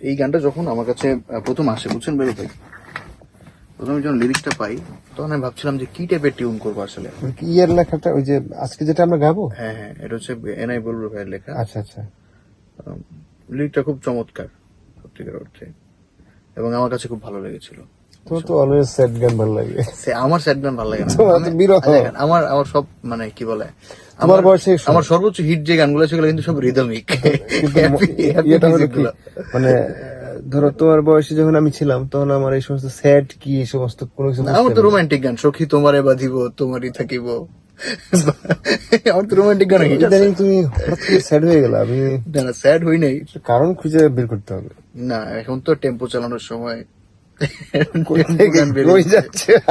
এই গানটা যখন আমার কাছে প্রথম আসে বুঝছেন বেরো ভাই প্রথমে যখন লিরিক্সটা পাই তখন আমি ভাবছিলাম যে কি টাইপের টিউন করব আসলে। ইয়ের লেখাটা? ওই যে আজকে যেটা আমরা গাবো? হ্যাঁ হ্যাঁ এটা হচ্ছে এনআই বলব ভাইয়ের লেখা। আচ্ছা আচ্ছা। লিরিকটা খুব চমৎকার সত্যিকার অর্থে। এবং আমার কাছে খুব ভালো লেগেছিল। তোমার তো অলওয়েজ স্যাড গান ভালো লাগে। আমার স্যাড গান ভালো লাগে না। তোমার তো আমি- বিরহ। আমার আমার সব মানে কি বলে? তোমার বয়সে আমার সর্বোচ্চ হিট যে গানগুলো সেগুলো কিন্তু সব রিদমিক মানে ধরো তোমার বয়সে যখন আমি ছিলাম তখন আমার এই সমস্ত স্যাড কি এই সমস্ত কোনো কিছু আমার তো রোমান্টিক গান সখী তোমারে বাঁধিব তোমারই থাকিব। আমার তো রোমান্টিক গান ইদানিং তুমি হঠাৎ করে স্যাড হয়ে গেল আমি না স্যাড হই নাই। কারণ খুঁজে বের করতে হবে। না এখন তো টেম্পো চালানোর সময়।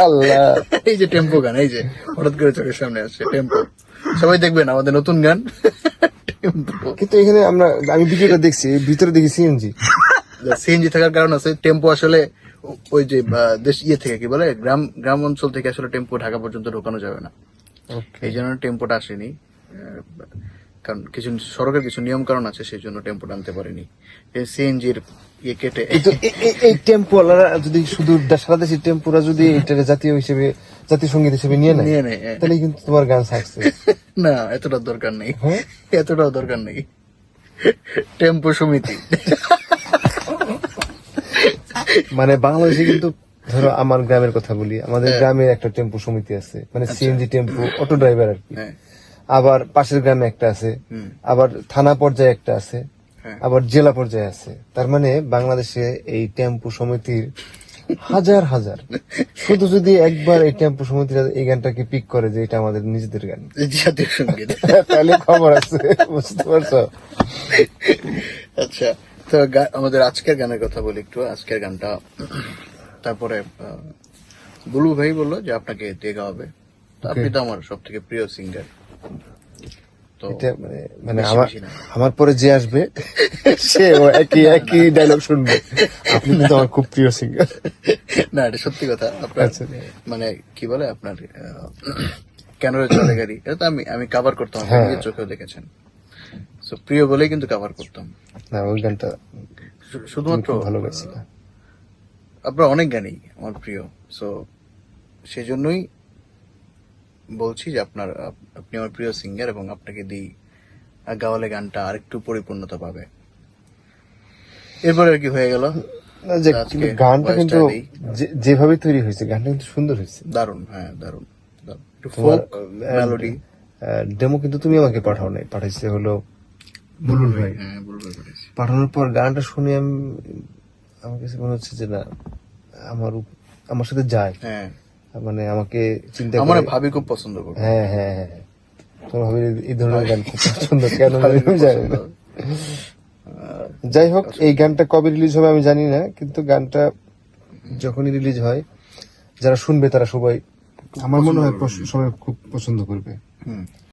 আল্লাহ। এই যে টেম্পো গান এই যে হঠাৎ করে চোখের সামনে আসছে টেম্পো। সবাই দেখবেন আমাদের নতুন গান কিন্তু এখানে আমরা আমি ভিডিওটা দেখছি ভিতরে দেখি সিএনজি সিএনজি থাকার কারণ আছে টেম্পো আসলে ওই যে দেশ ইয়ে থেকে কি বলে গ্রাম গ্রাম অঞ্চল থেকে আসলে টেম্পো ঢাকা পর্যন্ত ঢোকানো যাবে না। এই জন্য টেম্পোটা আসেনি। কারণ কিছু সড়কের কিছু নিয়ম কারণ আছে সেই জন্য টেম্পোটা আনতে পারেনি। সিএনজির ইয়ে কেটে এই টেম্পোওয়ালারা যদি শুধু সারা দেশের টেম্পোরা যদি এটাকে জাতীয় হিসেবে জাতীয় সংগীত হিসেবে নিয়ে নেয় হ্যাঁ। তাহলে কিন্তু তোমার গান না এতটা দরকার নেই। হ্যাঁ? এতটাও দরকার নেই। টেম্পো সমিতি। মানে বাংলাদেশে কিন্তু ধরো আমার গ্রামের কথা বলি আমাদের গ্রামে একটা টেম্পো সমিতি আছে মানে সিএনজি টেম্পো অটো ড্রাইভার আর কি। হ্যাঁ। আবার পাশের গ্রামে একটা আছে আবার থানা পর্যায়ে একটা আছে হ্যাঁ। আবার জেলা পর্যায়ে আছে। তার মানে বাংলাদেশে এই টেম্পু সমিতির হাজার হাজার। শুধু যদি একবার এই টেম্পো সমিতিরা এই গানটাকে পিক করে যে এটা আমাদের নিজেদের গান। জাতীয় সংগীত তাহলে খবর আছে বুঝতে পারছ? আচ্ছা তো আমাদের আজকের গানের কথা বলি একটু। আজকের গানটা তারপরে বুলু ভাই বলল যে আপনাকে দিয়ে গাওয়াবে তো আপনি তো আমার সব থেকে প্রিয় সিঙ্গার মানে মানে আমার আমার পরে যে আসবে সে একই একই ডায়লগ শুনবে। আপনি কিন্তু আমার খুব প্রিয় সিঙ্গার না এটা সত্যি কথা। আপনার আচ্ছা। মানে কি বলে আপনার কেন চলে গাড়ি এটা তো আমি আমি কাভার করতাম আপনি হ্যাঁ। চোখেও দেখেছেন। তো প্রিয় বলেই কিন্তু কাভার করতাম। না ওই গানটা শুধুমাত্র ভালো গাইছিলে আপনার অনেক গানই আমার প্রিয়। সো সেই জন্যই বলছি যে আপনার আপনি আমার প্রিয় সিঙ্গার এবং আপনাকে দিই গাওয়ালে গানটা আরেকটু পরিপূর্ণতা পাবে। এরপরে আর কি হয়ে গেল। যে গানটা কিন্তু যেভাবে তৈরি হয়েছে গানটা কিন্তু সুন্দর হয়েছে। দারুণ হ্যাঁ দারুণ। মেলোডি ডেমো কিন্তু তুমি আমাকে পাঠাও নাই। পাঠাইছে হলো বুলুল ভাই। হ্যাঁ বুলবুল পাঠানোর পর গানটা শুনে আমি আমার কাছে মনে হচ্ছে যে না আমার আমার সাথে যায়। হ্যাঁ। মানে আমাকে চিন্তা আমার ভাবি খুব পছন্দ করে হ্যাঁ হ্যাঁ হ্যাঁ। তোমার ভাবি এই ধরনের গান খুব পছন্দ। কেন জানি না। যাই হোক এই গানটা কবে রিলিজ হবে আমি জানি না কিন্তু গানটা যখনই রিলিজ হয় যারা শুনবে তারা সবাই আমার মনে হয় সবাই খুব পছন্দ করবে। হুম।